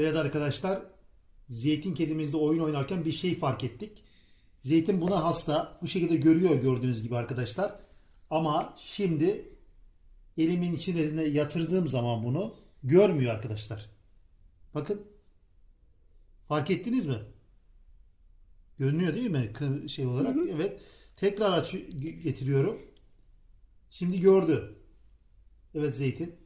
Evet arkadaşlar, zeytin kedimizle oyun oynarken bir şey fark ettik. Zeytin buna hasta. Bu şekilde görüyor gördüğünüz gibi arkadaşlar. Ama şimdi elimin içine yatırdığım zaman bunu görmüyor arkadaşlar. Bakın. Fark ettiniz mi? Görünüyor değil mi? Şey olarak. Evet. Tekrar aç getiriyorum. Şimdi gördü. Evet zeytin.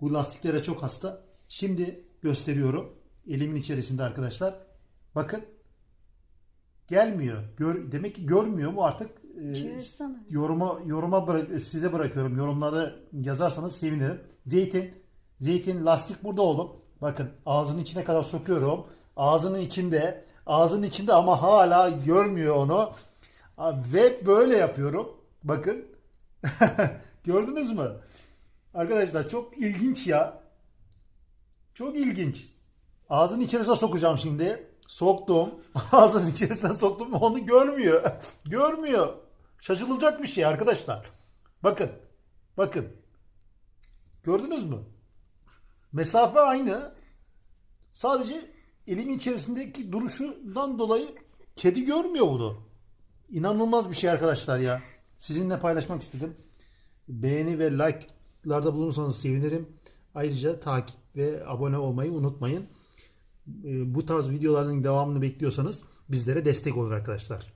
Bu lastiklere çok hasta. Şimdi gösteriyorum. Elimin içerisinde arkadaşlar. Bakın. Gelmiyor. Gör, demek ki görmüyor bu artık. e, yoruma yoruma bırak, size bırakıyorum. Yorumlarda yazarsanız sevinirim. Zeytin. Zeytin lastik burada oğlum. Bakın ağzının içine kadar sokuyorum. Ağzının içinde. Ağzının içinde ama hala görmüyor onu. Ve böyle yapıyorum. Bakın. Gördünüz mü? Arkadaşlar çok ilginç ya. Çok ilginç. Ağzının içerisine sokacağım şimdi. Soktum. Ağzının içerisine soktum. Onu görmüyor. görmüyor. Şaşılacak bir şey arkadaşlar. Bakın. Bakın. Gördünüz mü? Mesafe aynı. Sadece elimin içerisindeki duruşundan dolayı kedi görmüyor bunu. İnanılmaz bir şey arkadaşlar ya. Sizinle paylaşmak istedim. Beğeni ve like'larda bulunursanız sevinirim. Ayrıca takip ve abone olmayı unutmayın. Ee, Bu tarz videoların devamını bekliyorsanız bizlere destek olur arkadaşlar.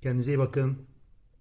Kendinize iyi bakın.